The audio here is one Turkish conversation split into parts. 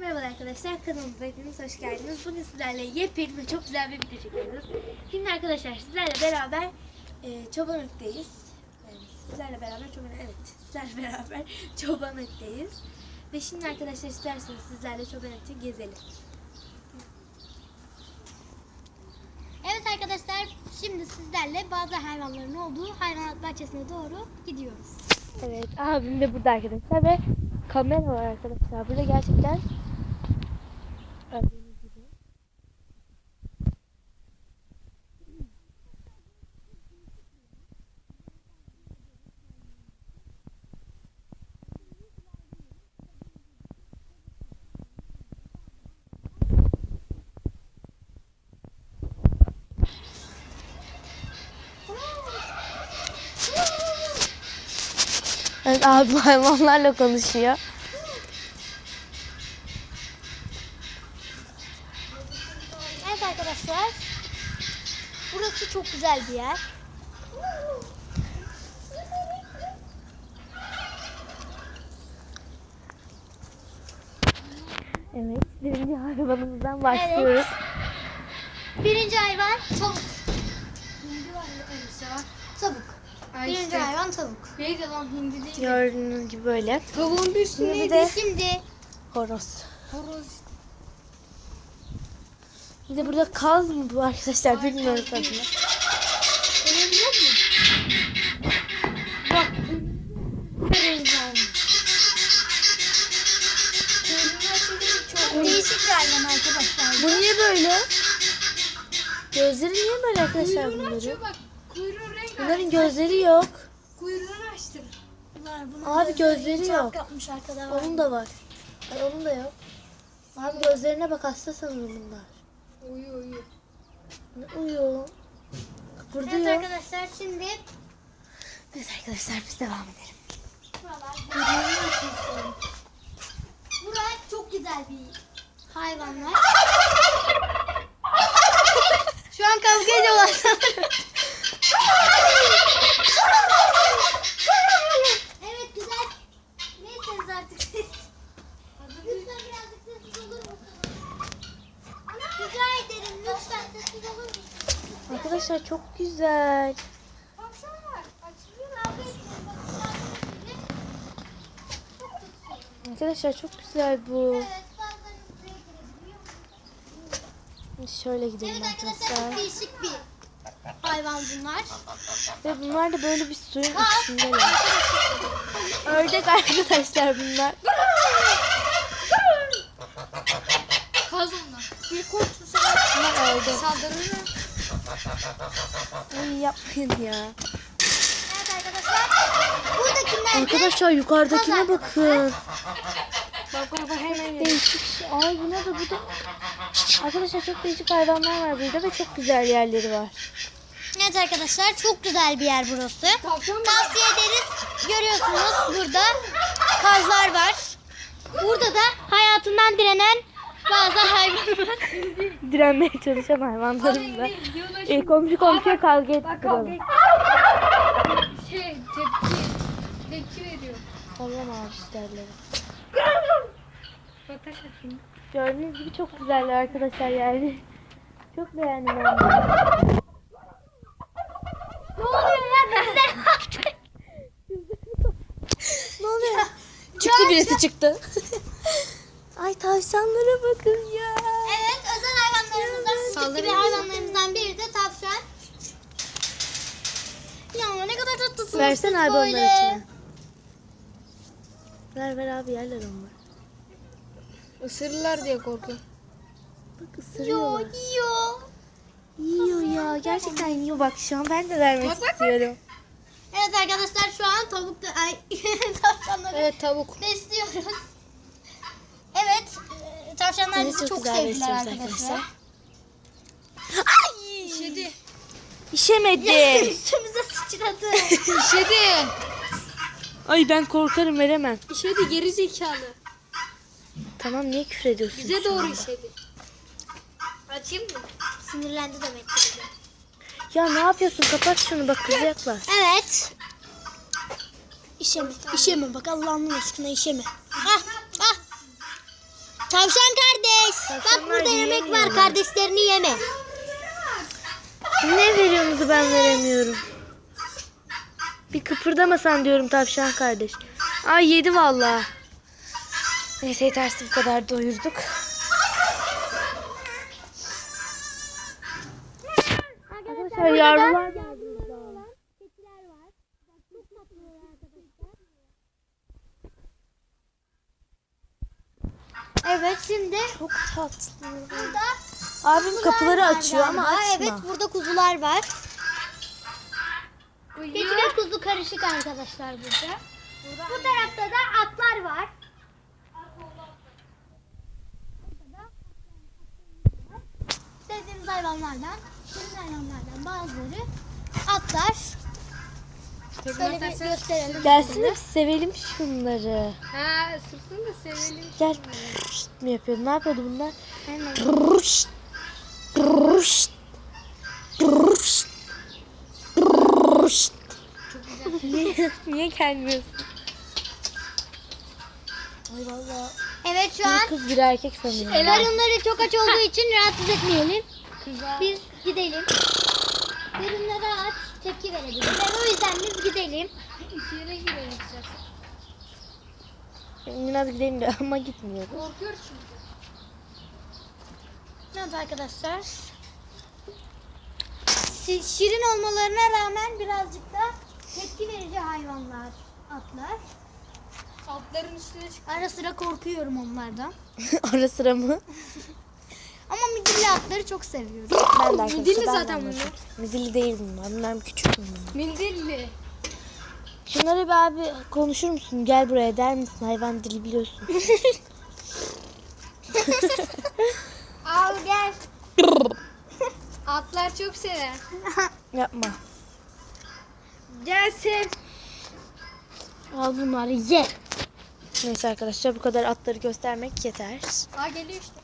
Merhaba arkadaşlar kanalımıza hepiniz hoş geldiniz. Bugün sizlerle yepyeni ve çok güzel bir video çekiyoruz. Şimdi arkadaşlar sizlerle beraber e, Çobanlık'tayız. Yani sizlerle beraber Çoban evet sizlerle beraber Çobanlık'tayız. Ve şimdi arkadaşlar isterseniz sizlerle Çobanlık'ta gezelim. Evet arkadaşlar şimdi sizlerle bazı hayvanların olduğu hayvanat bahçesine doğru gidiyoruz. Evet abim de burada arkadaşlar ve kamera var arkadaşlar. Burada gerçekten gördüğünüz gibi. Evet abi hayvanlarla konuşuyor. Evet arkadaşlar burası çok güzel bir yer. Evet birinci hayvanımızdan başlıyoruz. Birinci hayvan tavuk. Tavuk. Birinci hayvan tavuk. Neydi lan hindi değil. Gördüğünüz gibi böyle. Tavuğun bir bir Şimdi, de şimdi horoz. horoz. Bir de burada kaz mı bu arkadaşlar bilmiyoruz adını. Önemli yok mu? Bak. Birinci almış. çok değişik bir hayvan arkadaşlar. Bu niye böyle? Gözleri niye böyle arkadaşlar bunların? açıyor bak. Kuyruğu renk Bunların gözleri yok. Kuyruğunu açtır. Bunlar, bunun Abi gözleri yok. yapmış arkada. Onun da var. Ay onun da yok. Abi gözlerine bak hasta sanırım bunlar. Uyuyor uyuyor. Ne uyuyor? Burada Evet yok. arkadaşlar şimdi Evet arkadaşlar biz devam edelim. Burası çok güzel bir hayvanlar. Şu an kavga ediyorlar sanırım. Evet güzel. Neyseniz artık siz. Lütfen birazcık sessiz olur musunuz? Rica ederim lütfen sessiz olur musunuz? Arkadaşlar çok güzel. Arkadaşlar çok güzel bu. Evet şöyle gidelim Evet arkadaşlar değişik bir hayvan bunlar. Ve bunlar da böyle bir suyun içindeler. Ördek arkadaşlar bunlar. Kaz onlar. Bir korksun sana. Bunlar ördek. Saldırır mı? Ay yapmayın ya. Evet arkadaşlar. Buradakiler Arkadaşlar yukarıdakine bakın. Bak bak bak hemen Değişik. Ay buna da bu da. Arkadaşlar çok değişik hayvanlar var burada ve çok güzel yerleri var. Evet arkadaşlar çok güzel bir yer burası. Tavsiye ederiz. Görüyorsunuz burada kazlar var. Burada da hayatından direnen bazı hayvanlar. Direnmeye çalışan hayvanlarımız var. Diyorlar E, komşu komşuya kavga ettirelim. Şey tepki. Tepki veriyor. Bak taş atayım. Gördüğünüz gibi çok güzeller arkadaşlar yani. Çok beğendim ben. Ne oluyor ya? Bizler ne oluyor? çıktı birisi çıktı. Ay tavşanlara bakın ya. Evet özel hayvanlarımızdan, Saldırı bir hayvanlarımızdan biri de tavşan. Ya ne kadar tatlısınız Versene siz abi onlar böyle. içine. Ver ver abi yerler onlar. Isırırlar diye korkuyorum. Bak Yo ısırıyorlar. yiyor. Yiyor ya gerçekten yiyor bak şu an ben de vermek Bak, bak, bak. istiyorum. Evet arkadaşlar şu an tavuk da ay tavşanları Evet tavuk. besliyoruz. Evet e, tavşanlar bizi çok sevdiler besliyoruz arkadaşlar. Ay! İşedi. İşemedi. Üstümüze sıçradı. İşedi. Ay ben korkarım veremem. İşedi geri zekalı. Tamam niye küfür ediyorsun? Bize doğru işedi. Açayım mı? Sinirlendi demek ki. bize. Ya ne yapıyorsun? Kapat şunu bak kızacaklar. Evet. İşeme. İşeme bak Allah'ın aşkına işeme. Ah ah. Tavşan kardeş. Bak Tavşanlar burada yemek var. yiyemiyorlar. Kardeşlerini yeme. Ne veriyorsunuz ben veremiyorum. Bir kıpırdamasan diyorum tavşan kardeş. Ay yedi vallahi. Neyse yetersiz bu kadar doyurduk. Arkadaşlar yavrular Evet şimdi çok tatlı. burada Abim kapıları açıyor ama açma. Evet burada kuzular var. Keçi ve kuzu karışık arkadaşlar burada. Bu tarafta da atlar var. Sevdiğimiz hayvanlardan, bizim hayvanlardan bazıları atlar. Şöyle bir gösterelim. Gelsin sevelim şunları. Ha ısırsın da sevelim. Gel pırşt mi yapıyor? Ne yapıyordu bunlar? Pırşt, pırşt, pırşt, pırşt. niye, niye gelmiyorsun? Ay valla. Evet şu Bir an kız bir erkek sanıyorum. karınları çok aç olduğu için rahatsız etmeyelim. Biz gidelim. Karınları aç, tepki verebilirler. O yüzden biz gidelim. İçeri gireceğiz. Biraz gidelim de ama gitmiyoruz. Korkuyoruz çünkü. Evet arkadaşlar. Şi- Şirin olmalarına rağmen birazcık da tepki verici hayvanlar, atlar. Altların üstüne çık. Ara sıra korkuyorum onlardan. Ara sıra mı? Ama midilli atları çok seviyorum. Ben de arkadaşlar. Midilli ben de zaten bunlar. Midilli değil bunlar. Bunlar küçük bunlar. Mindilli. Şunları bir abi konuşur musun? Gel buraya der misin? Hayvan dili biliyorsun. Al gel. Atlar çok sever. Yapma. Gelsin. Al bunları ye. Neyse arkadaşlar bu kadar atları göstermek yeter. Aa geliyor işte.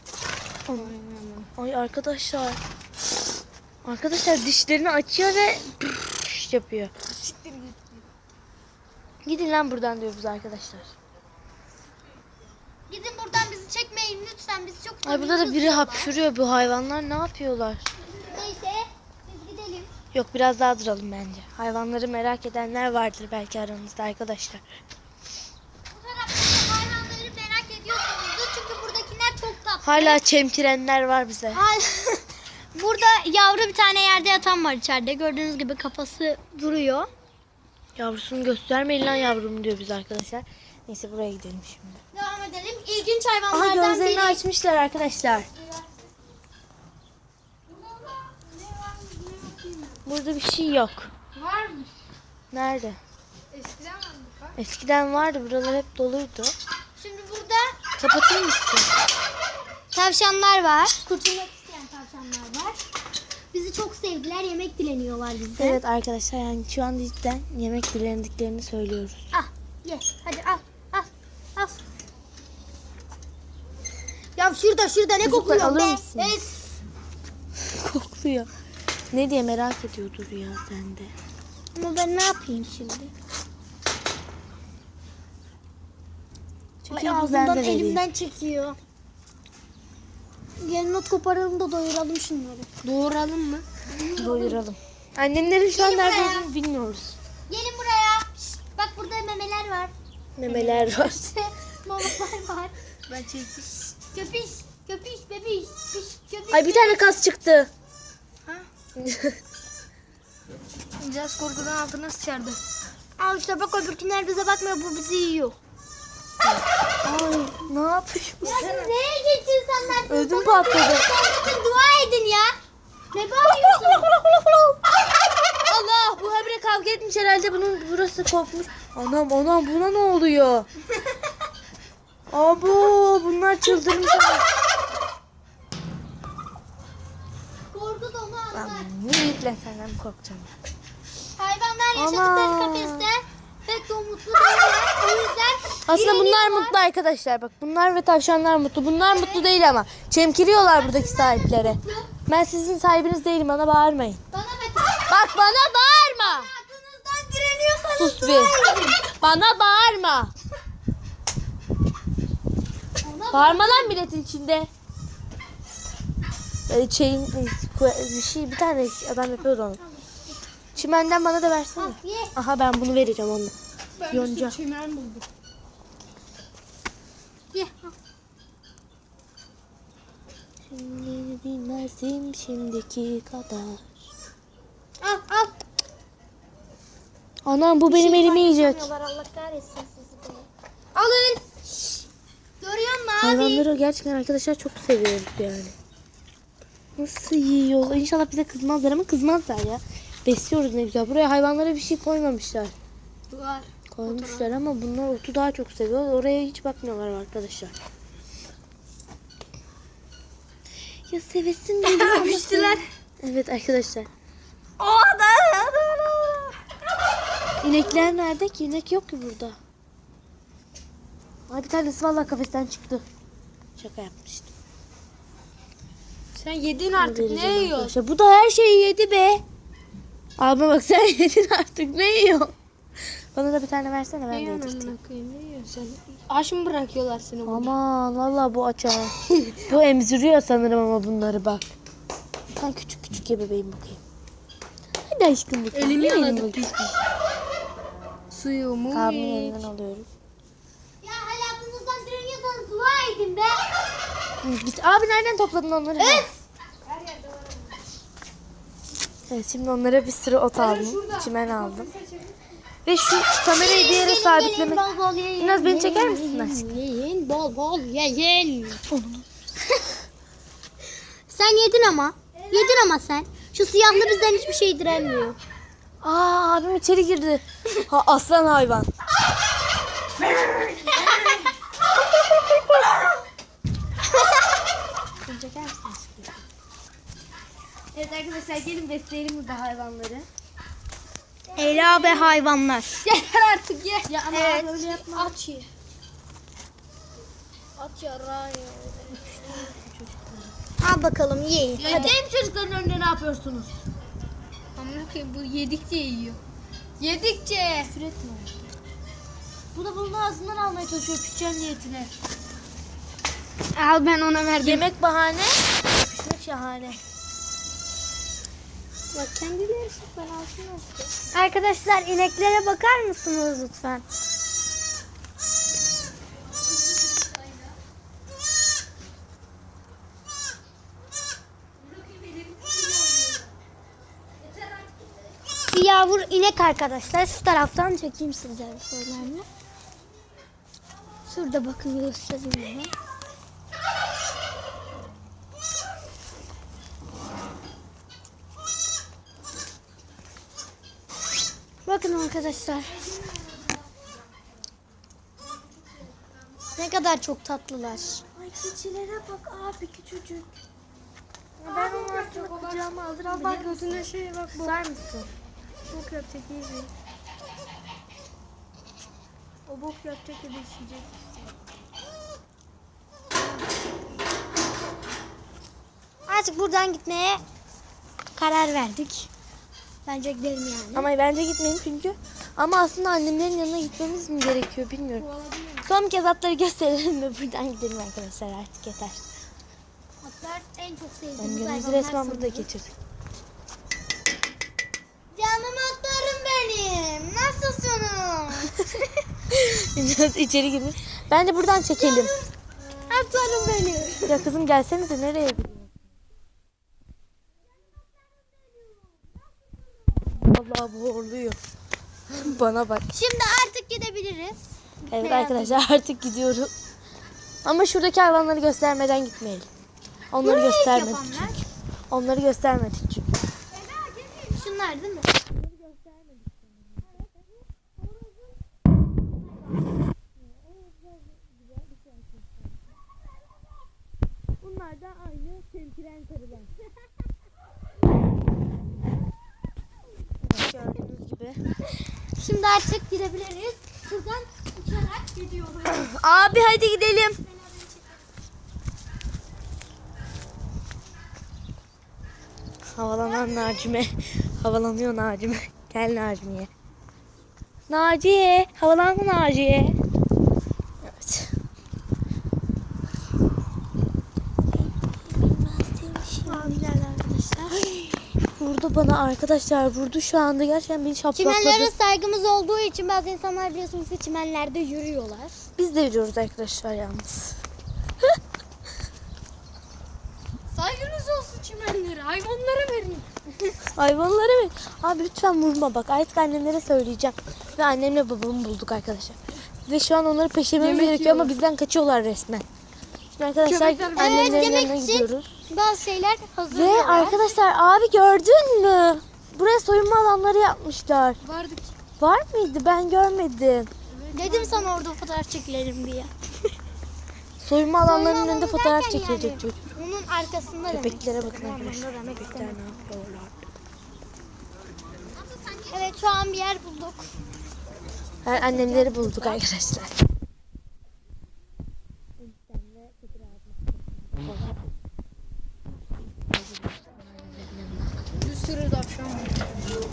Ay arkadaşlar. Arkadaşlar dişlerini açıyor ve yapıyor. Siktir git. Gidin lan buradan diyoruz arkadaşlar. Gidin buradan bizi çekmeyin lütfen. Biz çok Ay burada da biri hapşırıyor. Bu hayvanlar ne yapıyorlar? Neyse biz gidelim. Yok biraz daha duralım bence. Hayvanları merak edenler vardır belki aranızda arkadaşlar. Bu tarafta hayvanları merak ediyorsunuzdur. Çünkü buradakiler çok tatlı. Hala çemkirenler var bize. Burada yavru bir tane yerde yatan var içeride. Gördüğünüz gibi kafası duruyor. Yavrusunu göstermeyin lan yavrum diyor biz arkadaşlar. Neyse buraya gidelim şimdi. Devam edelim. İlginç Aha hayvanlardan gözlerini biri. açmışlar arkadaşlar. Burada bir şey yok. Varmış. Nerede? Eskiden bak. Eskiden vardı. Buralar hep doluydu. Şimdi burada Kapatır mısın? Tavşanlar var. Kurtulmak isteyen tavşanlar var. Bizi çok sevdiler. Yemek dileniyorlar bizden. Evet arkadaşlar yani şu an cidden yemek dilendiklerini söylüyoruz. Al. Ye. Hadi al. Al. Al. Ya şurada şurada ne Çocuklar, kokuyor alır be? Es. Kokluyor. Ne diye merak ediyordur ya sende. Ama ben ne yapayım şimdi? Çünkü Ay, vereyim. elimden çekiyor. Gelin not koparalım da doyuralım şunları. Doğuralım mı? Doyuralım. Annemlerin şu an Gelin nerede buraya. olduğunu bilmiyoruz. Gelin buraya. Şşt, bak burada memeler var. Memeler var. Mamalar var. Ben çekeyim. Köpiş, köpiş, bebiş, piş, köpiş. Ay bir tane kas çıktı. Ha? Caz korkudan altına sıçardı. Al işte bak öbürküler bize bakmıyor bu bizi yiyor. Ay ne yapıyorsun? Ya siz neye geçiyorsun sen? Ödüm patladı. Bakın dua edin ya. Ne bağırıyorsun? Allah bu habire kavga etmiş herhalde bunun burası kopmuş. Anam anam buna ne oluyor? Abo bunlar çıldırmış. Korku da onu Ben anlar. bu lan senden korkacağım? Hayvanlar yaşadıkları kafeste de mutlu değiller. O yüzden Aslında bunlar direniyorlar. mutlu arkadaşlar. Bak bunlar ve tavşanlar mutlu. Bunlar mutlu değil ama. Çemkiriyorlar buradaki sahiplere. Ben sizin sahibiniz değilim. Bana bağırmayın. Bana. Bak bana bağırma. Hayatınızdan direniyorsanız Sus bir. Bana bağırma. Ona Bağırma lan milletin içinde. Böyle şeyin bir şey bir tane adam yapıyordu onu. Çimenden bana da versene. Aha ben bunu vereceğim onu. Yonca. Çimen buldum. Ye. Şimdi bilmezdim şimdiki kadar. Al al. Anam bu benim elimi yiyecek. Allah kahretsin sizi de. Alın. Görüyor musun abi? Hayvanları gerçekten arkadaşlar çok seviyoruz yani. Nasıl yiyor? İnşallah bize kızmazlar ama kızmazlar ya. Besliyoruz ne güzel. Buraya hayvanlara bir şey koymamışlar. Var. Koymuşlar ama bunlar otu daha çok seviyor. Oraya hiç bakmıyorlar arkadaşlar. Ya sevesin beni. Yapmıştılar. Evet arkadaşlar. O da. İnekler nerede ki? İnek yok ki burada. Ay bir tanesi vallahi kafesten çıktı. Şaka yapmıştım. Sen yedin artık. Ne yiyorsun? Bu da her şeyi yedi be. Abime bak sen yedin artık. Ne yiyor? Bana da bir tane versene ben de yedirteyim. Aç mı bırakıyorlar seni burada? Aman vallahi bu aç bu emziriyor sanırım ama bunları bak. Sen küçük küçük ye bebeğim bakayım. Hadi aşkım bakayım. Elimi yaladım. Suyumu ye. elinden alıyorum. Ya hayatınızdan direniyorsanız dua edin be. Git. Abi nereden topladın onları? Evet. Evet şimdi onlara bir sürü ot aldım. Çimen aldım. Ve şu kamerayı bir yere sabitleme. Bol bol yiyin. Biraz beni çeker misin aşkım? Yiyin bol bol yiyin. sen yedin ama. Yedin ama sen. Şu siyahlı bizden hiçbir şey direnmiyor. Aa abim içeri girdi. Ha aslan hayvan. Evet arkadaşlar gelin besleyelim burada hayvanları. Ela ve hayvanlar. Yeter artık ye. Ya ama Evet. öyle yapma. Aç ye. Aç yara Al bakalım yiyin. Ya benim çocukların önünde ne yapıyorsunuz? Amına koyayım bu yedikçe yiyor. Yedikçe. Küfür etme. Bu da bunun ağzından almaya çalışıyor küçüğün niyetine. Al ben ona verdim. Yemek bahane, pişmek şahane. Bak kendileri ben altına Arkadaşlar ineklere bakar mısınız lütfen? Bir yavru inek arkadaşlar. Şu taraftan çekeyim sizlere şöyle. Şurada bakın göstereyim. ya. Bakın arkadaşlar. Ne kadar çok tatlılar. Ay keçilere bak abi küçücük. Ben onu artık kucağıma alır al bak Gözüne şey bak bu. Sar mısın? Bok yapacak iyice. O bok yapacak ya da işeyecek. Artık buradan gitmeye karar verdik. Bence gidelim yani. Ama bence gitmeyin çünkü. Ama aslında annemlerin yanına gitmemiz mi gerekiyor bilmiyorum. Son bir kez atları gösterelim ve buradan gidelim arkadaşlar artık yeter. Atlar en çok Ben sevdiğimiz günümüzü hayvanlar resmen burada geçirdik. Canım atlarım benim. Nasılsınız? Biraz içeri girmiş. Bence buradan çekelim. atlarım benim. Ya kızım gelsenize nereye gidiyorsun? Allah bu horluyor. Bana bak. Şimdi artık gidebiliriz. Evet Ne arkadaşlar artık gidiyoruz. Ama şuradaki hayvanları göstermeden gitmeyelim. Onları Buraya göstermedik yapanlar. çünkü. Onları göstermedik çünkü. Şunlar değil mi? Bunlar da aynı temkiren karılar. evet, gördüğünüz gibi. Şimdi artık gidebiliriz. Buradan uçarak gidiyoruz. Abi hadi gidelim. Havalanan Nacime. Havalanıyor Nacime. Gel Nacime'ye. Naciye. Havalanma Naciye. Evet. Vurdu bana arkadaşlar. Vurdu şu anda. Gerçekten beni şaplakladı. Çimenlere saygımız olduğu için bazı insanlar biliyorsunuz ki çimenlerde yürüyorlar. Biz de yürüyoruz arkadaşlar yalnız. Saygınız olsun çimenlere. Hayvanlara verin. Hayvanlara mı? Abi lütfen vurma bak. Artık annemlere söyleyeceğim. Ve annemle babamı bulduk arkadaşlar. Ve şu an onları peşlememiz Yemek gerekiyor ama yiyorlar. bizden kaçıyorlar resmen. Şimdi arkadaşlar Köpekler- Evet, annemlerin yemek yanına için gidiyoruz. Bazı şeyler Ve hazırlıyorlar. arkadaşlar abi gördün mü? Buraya soyunma alanları yapmışlar. Vardık. Var mıydı? Ben görmedim. Dedim sana orada fotoğraf çekilelim diye. Soyunma alanlarının alanı önünde fotoğraf çekilecek yani. çocuk. Onun arkasında demek Köpeklere istedim. bakın arkadaşlar. demek Köpekler ne yapıyorlar? Evet şu an bir yer bulduk. Annemleri bulduk arkadaşlar. Bir sürü tavşan var.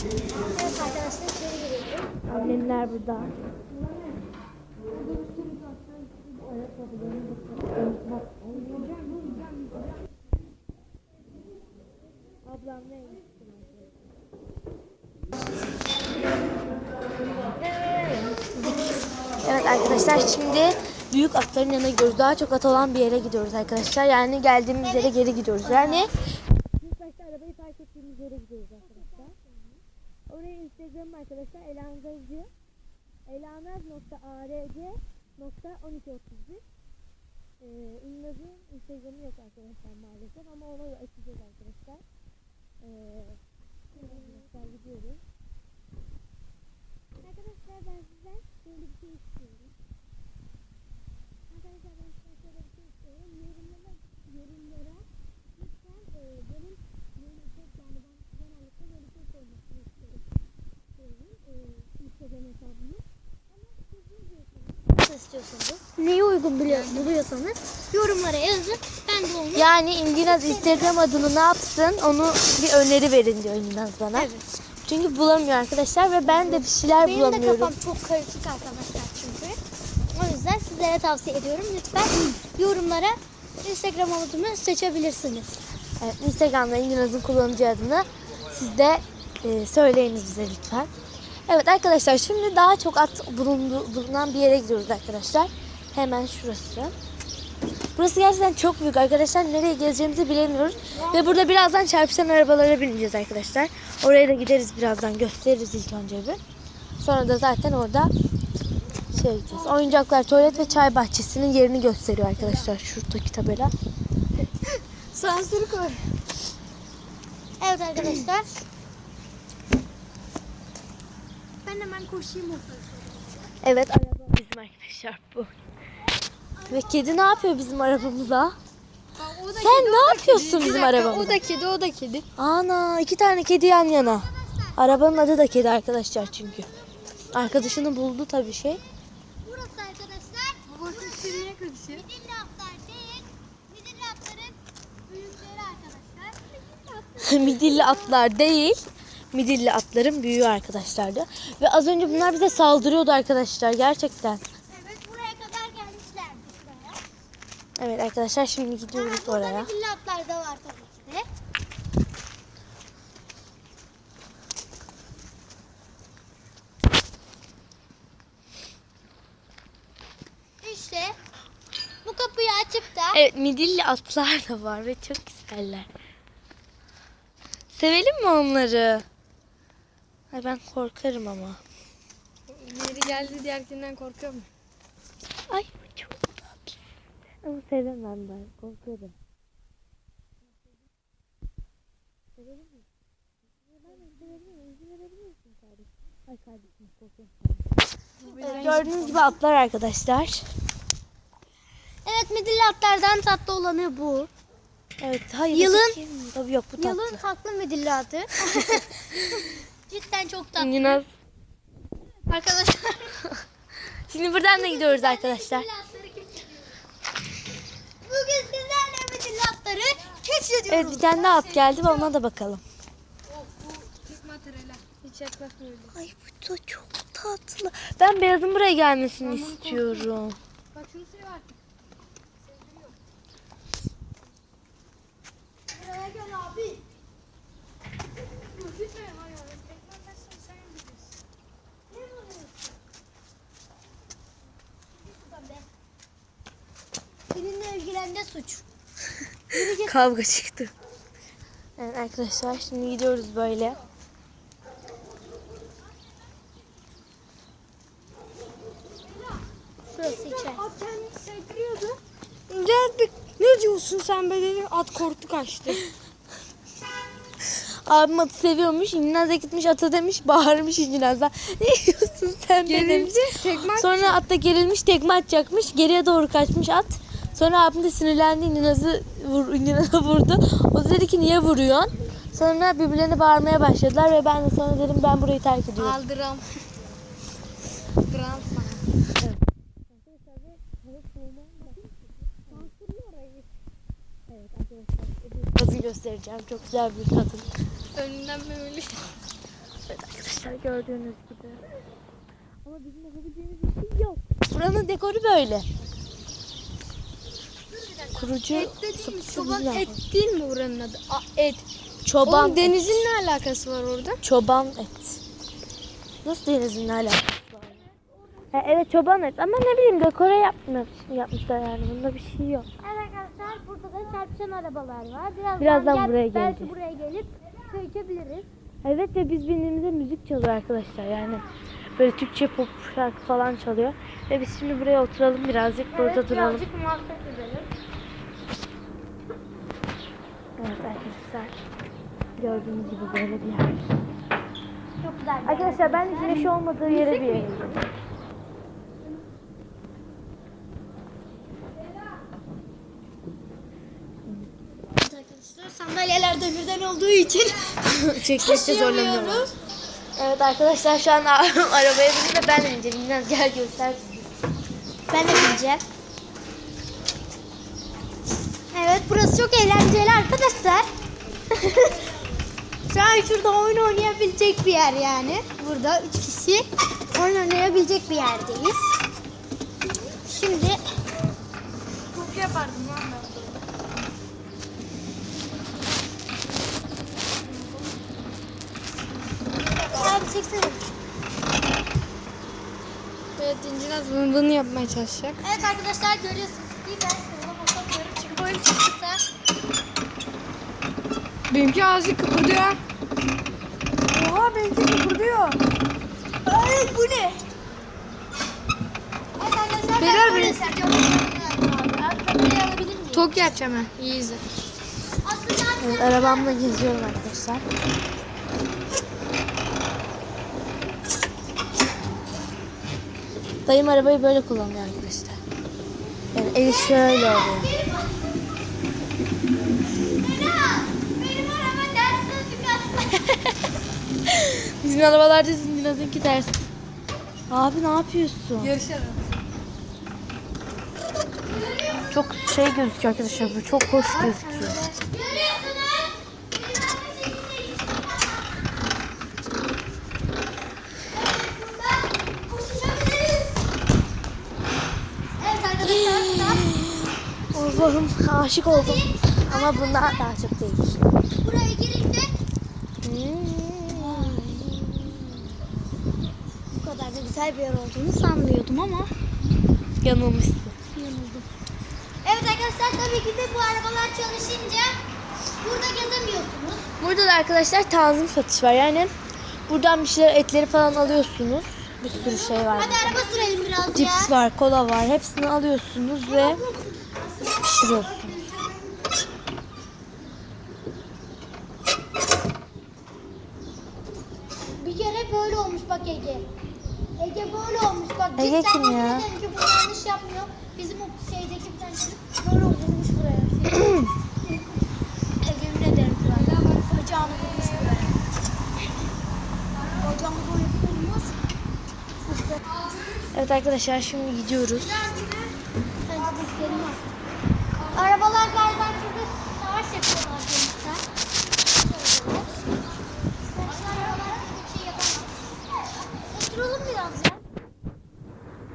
Evet arkadaşlar içeri giriyoruz. Annemler burada. Ablam ne Evet arkadaşlar şimdi büyük atların yanına gidiyoruz. Daha çok at olan bir yere gidiyoruz arkadaşlar. Yani geldiğimiz yere geri gidiyoruz. Yani ilk başta arabayı park ettiğimiz yere gidiyoruz arkadaşlar. Oraya Instagram arkadaşlar Elanaz yazıyor. elanaz.arc.1231 ee, İlnaz'ın Instagram'ı yok arkadaşlar maalesef ama ona da açacağız arkadaşlar. Ee, arkadaşlar gidiyoruz. Arkadaşlar ben sizden böyle bir şey istiyorum. Arkadaşlar ben sizden şöyle bir şey istiyorum. Yorumlara, yorumlara lütfen e, benim benim çok yani ben genellikle böyle bir şey koymuştum istiyorum. Söyleyeyim. E, Instagram hesabımı. Ama siz ne diyorsunuz? Nasıl istiyorsanız, neyi uygun biliyor, buluyorsanız yorumlara yazın. Ben de onu Yani İlnaz Instagram adını ne yapsın onu bir öneri verin diyor İlnaz bana. Evet. Çünkü bulamıyor arkadaşlar ve ben de bir şeyler Benim de bulamıyorum. kafam çok karışık arkadaşlar çünkü. O yüzden sizlere tavsiye ediyorum. Lütfen yorumlara Instagram adımı seçebilirsiniz. Evet, Instagram'da İlnaz'ın kullanıcı adını siz de e, söyleyiniz bize lütfen. Evet arkadaşlar şimdi daha çok at bulundu, bulunan bir yere gidiyoruz arkadaşlar. Hemen şurası. Burası gerçekten çok büyük arkadaşlar. Nereye gezeceğimizi bilemiyoruz. Ve burada birazdan çarpışan arabalara bineceğiz arkadaşlar. Oraya da gideriz birazdan. Gösteririz ilk önce bir. Sonra da zaten orada şey gideceğiz. Oyuncaklar, tuvalet ve çay bahçesinin yerini gösteriyor arkadaşlar. Şuradaki tabela. Sansür koy. Evet arkadaşlar. Ben hemen koşayım orada. Evet araba bizim arkadaşlar bu. Ve kedi ne yapıyor bizim arabamıza? Sen ne yapıyorsun bizim arabamıza? O da kedi, o da kedi. Ana iki tane kedi yan yana. Arabanın adı da kedi arkadaşlar çünkü. Arkadaşını buldu tabii şey. Burası arkadaşlar Babasının kedine karışıyor. midilli atlar değil. Midilli atların büyükleri arkadaşlar. Midilli atlar değil. Midilli atların büyüğü arkadaşlardı. Ve az önce bunlar bize saldırıyordu arkadaşlar gerçekten. Evet buraya kadar gelmişlerdi şuraya. Evet arkadaşlar şimdi gidiyoruz Burada oraya. midilli atlar da var tabii ki de. İşte bu kapıyı açıp da Evet midilli atlar da var ve çok güzeller. Sevelim mi onları? Ay ben korkarım ama. Yeri geldi diğerkinden korkuyor mu? Ay çok tatlı. Ama sevemem ben. Korkarım. Sevelim mi? Ben sevelim mi? İzin verebilir misin kardeşim? Ay kardeşim korkuyorum. Gördüğünüz gibi atlar arkadaşlar. Evet midilli atlardan tatlı olanı bu. Evet hayır. Yılın- Tabii yok bu tatlı. Yılın haklı midilli atı. Cidden çok tatlı. Yine- Arkadaşlar. Şimdi buradan da gidiyoruz arkadaşlar. Bugün sizlerle midilli atları keşfediyoruz. Evet bir tane daha at geldi ve ona da bakalım. Hiç yaklaşmıyor. Ay bu da çok tatlı. Ben beyazın buraya gelmesini istiyorum. Bak şunu sev artık. Buraya gel abi. Elinde suç. Kavga çıktı. Evet arkadaşlar şimdi gidiyoruz böyle. Şurası içerisi. At kendini sevdiriyordu. Geldik. Ne diyorsun sen be dedi. At korktu kaçtı. Abim atı seviyormuş. İnanaz da gitmiş ata demiş. Bağırmış İnanaz'a. Ne diyorsun sen be demiş. Gerildi. Tekme Sonra at da gerilmiş tekme atacakmış. Geriye doğru kaçmış at. Sonra abim de sinirlendi İnanaz'ı vur, İnanaz'a vurdu. O da dedi ki niye vuruyorsun? Sonra birbirlerine bağırmaya başladılar ve ben de sonra dedim ben burayı terk ediyorum. Aldıram. Gram sana. Kadın göstereceğim. Çok güzel bir kadın. Önünden böyle. Evet arkadaşlar gördüğünüz gibi. Ama bizim yapabileceğimiz bir şey yok. Buranın dekoru böyle. Kurucu Et sapıksız çoban et değil mi buranın adı? A, et. Çoban Oğlum denizin ne alakası var orada? et. Çoban et. Nasıl denizin ne alakası var? Ha, evet çoban et ama ne bileyim dekore yapmış, yapmışlar yani bunda bir şey yok. Evet arkadaşlar burada da çarpışan arabalar var. Birazdan, Birazdan gel- buraya belki geleceğiz. buraya gelip çay içebiliriz. Evet ve biz bindiğimizde müzik çalıyor arkadaşlar yani. Böyle Türkçe pop şarkı falan çalıyor. Ve biz şimdi buraya oturalım birazcık burada duralım. Birazcık muhabbet edelim. Evet arkadaşlar. Gördüğünüz gibi böyle bir yer. Çok güzel. Arkadaşlar ben de güneş olmadığı yere bir yere gidiyorum. sandalyeler demirden olduğu için Çekmekte zorlanıyorum. Evet arkadaşlar şu an arabaya bindi ve ben de bineceğim. Biraz gel göster. ben de bineceğim. Evet burası çok eğlenceli arkadaşlar. Şu an şurada oyun oynayabilecek bir yer yani. Burada üç kişi oyun oynayabilecek bir yerdeyiz. Şimdi Çok yapardım lan ben. abi çeksene. Evet İncinaz bunu, bunu yapmaya çalışacak. Evet arkadaşlar görüyorsunuz ki ben Benimki azıcık kıpırdıyor. Oha benimki kıpırdıyor. Ay bu ne? Beyler, ben böyle benim- sergiyorum. Abi kamerayı alabilir miyim? Tok yapacağım ben. İyi izle. Evet arabamla geziyorum arkadaşlar. Dayım arabayı böyle kullanıyor arkadaşlar. Yani eli şöyle oluyor. benim araba ters Bizim arabalarda sizin birazınki ters. Abi ne yapıyorsun? Yarışalım. Çok şey gözüküyor arkadaşlar bu çok hoş gözüküyor. Evet arkadaşlar Allah'ım aşık oldum. Ama bunlar daha çok değil. buraya girince bu kadar da güzel bir yer olduğunu sanmıyordum ama Yanılmışsın. yanıldım. Evet arkadaşlar tabii ki de bu arabalar çalışınca burada gezemiyorsunuz. Burada da arkadaşlar tanzim satış var. Yani buradan bir şeyler etleri falan alıyorsunuz. Bir sürü şey var. Hadi araba sürelim biraz ya. Cips var, kola var. Hepsini alıyorsunuz ve pişiriyorsunuz. Bir kere böyle olmuş bak Ege. Ege böyle olmuş bak. Ege cidden kim ya? ederim ki bu yanlış yapmıyor. Bizim o şeydeki bir tane çocuk böyle vurmuş buraya. Ege yemin ederim var. Bacağını vurmuş buraya. Bacağını böyle vurmuş. Evet arkadaşlar şimdi gidiyoruz. Arabalar galiba şurada savaş yapıyorlar gençler. Gençler arabalara bir şey yapamaz. Oturalım biraz ya.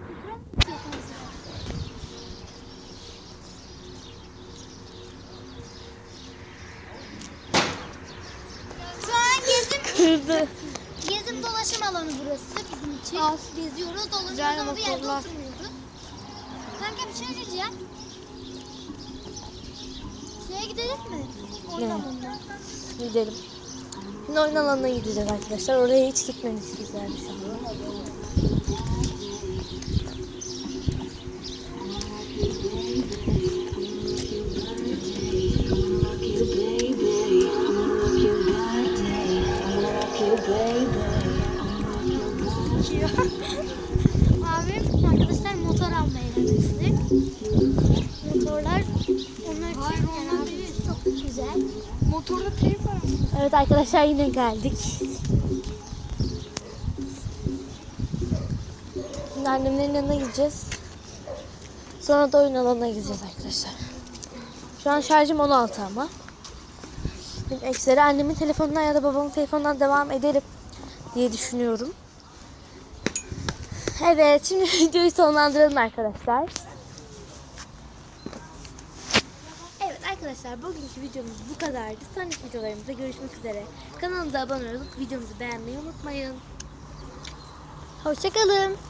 Oturalım istiyorsanız biraz. Şu an gezim, Kırdı. gezim dolaşım alanı burası bizim için. Geziyoruz, oturmuyoruz. Kanka bir şey diyeceğim. gidelim mi? Oyun alanına. Gidelim. Şimdi oyun alanına gideceğiz arkadaşlar. Oraya hiç gitmemişiz yani şu an. Abim arkadaşlar motor almaya gelmişti. Motorlar onlar için yani abi çok güzel. Motorda teyp var. Evet arkadaşlar yine geldik. Şimdi annemlerin yanına gideceğiz. Sonra da oyun alanına gideceğiz arkadaşlar. Şu an şarjım 16 ama. Ekseri annemin telefonundan ya da babamın telefonundan devam ederim diye düşünüyorum. Evet şimdi videoyu sonlandıralım arkadaşlar. Evet arkadaşlar bugünkü videomuz bu kadardı. Sonraki videolarımızda görüşmek üzere. Kanalımıza abone olup videomuzu beğenmeyi unutmayın. Hoşçakalın.